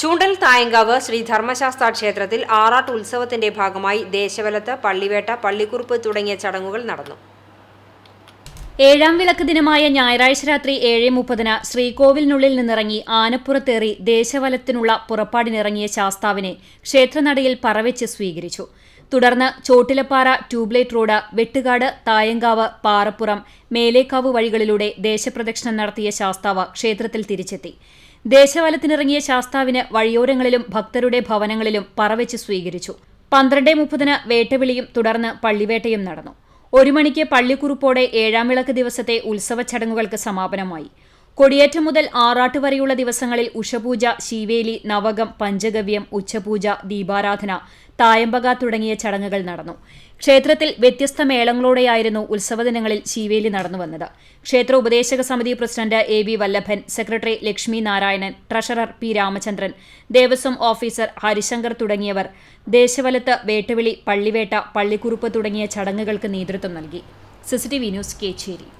ചൂണ്ടൽ തായങ്കാവ് ശ്രീ ധർമ്മശാസ്ത്ര ക്ഷേത്രത്തിൽ ആറാട്ട് ഉത്സവത്തിന്റെ ഭാഗമായി ദേശവലത്ത് പള്ളിവേട്ട പള്ളിക്കുറുപ്പ് തുടങ്ങിയ ചടങ്ങുകൾ നടന്നു. ഏഴാം വിളക്ക് ദിനമായ ഞായറാഴ്ച രാത്രി ഏഴ് മുപ്പതിന് ശ്രീകോവിലിനുള്ളിൽ നിന്നിറങ്ങി ആനപ്പുറത്തേറി ദേശവലത്തിനുള്ള പുറപ്പാടിനിറങ്ങിയ ശാസ്താവിനെ ക്ഷേത്രനടയിൽ പറവെച്ച് സ്വീകരിച്ചു. തുടർന്ന് ചോട്ടിലപ്പാറ ട്യൂബ്ലൈറ്റ് റോഡ് വെട്ടുകാട് തായങ്കാവ് പാറപ്പുറം മേലേക്കാവ് വഴികളിലൂടെ ദേശപ്രദക്ഷിണം നടത്തിയ ശാസ്താവ് ക്ഷേത്രത്തിൽ തിരിച്ചെത്തി. ദേശവലത്തിനിറങ്ങിയ ശാസ്താവിന് വഴിയോരങ്ങളിലും ഭക്തരുടെ ഭവനങ്ങളിലും പറവെച്ച് സ്വീകരിച്ചു. പന്ത്രണ്ട് മുപ്പതിന് വേട്ടവിളിയും തുടർന്ന് പള്ളിവേട്ടയും നടന്നു. ഒരു മണിക്ക് പള്ളിക്കുറുപ്പോടെ ഏഴാം വിളക്ക് ദിവസത്തെ ഉത്സവ ചടങ്ങുകൾക്ക് സമാപനമായി. കൊടിയേറ്റം മുതൽ ആറാട്ട് വരെയുള്ള ദിവസങ്ങളിൽ ഉഷപൂജ ശീവേലി നവകം പഞ്ചഗവ്യം ഉച്ചപൂജ ദീപാരാധന തായമ്പക തുടങ്ങിയ ചടങ്ങുകൾ നടന്നു. ക്ഷേത്രത്തിൽ വ്യത്യസ്ത മേളങ്ങളോടെയായിരുന്നു ഉത്സവദിനങ്ങളിൽ ശീവേലി നടന്നുവന്നത്. ക്ഷേത്ര ഉപദേശക സമിതി president A V Vallabhan secretary Lakshmi Narayanan treasurer P Ramachandran Devaswom officer Harishankar തുടങ്ങിയവർ ദേശവലത്ത് വേട്ടവിളി പള്ളിവേട്ട പള്ളിക്കുറുപ്പ് തുടങ്ങിയ ചടങ്ങുകൾക്ക് നേതൃത്വം നൽകി. CCTV news Kechery.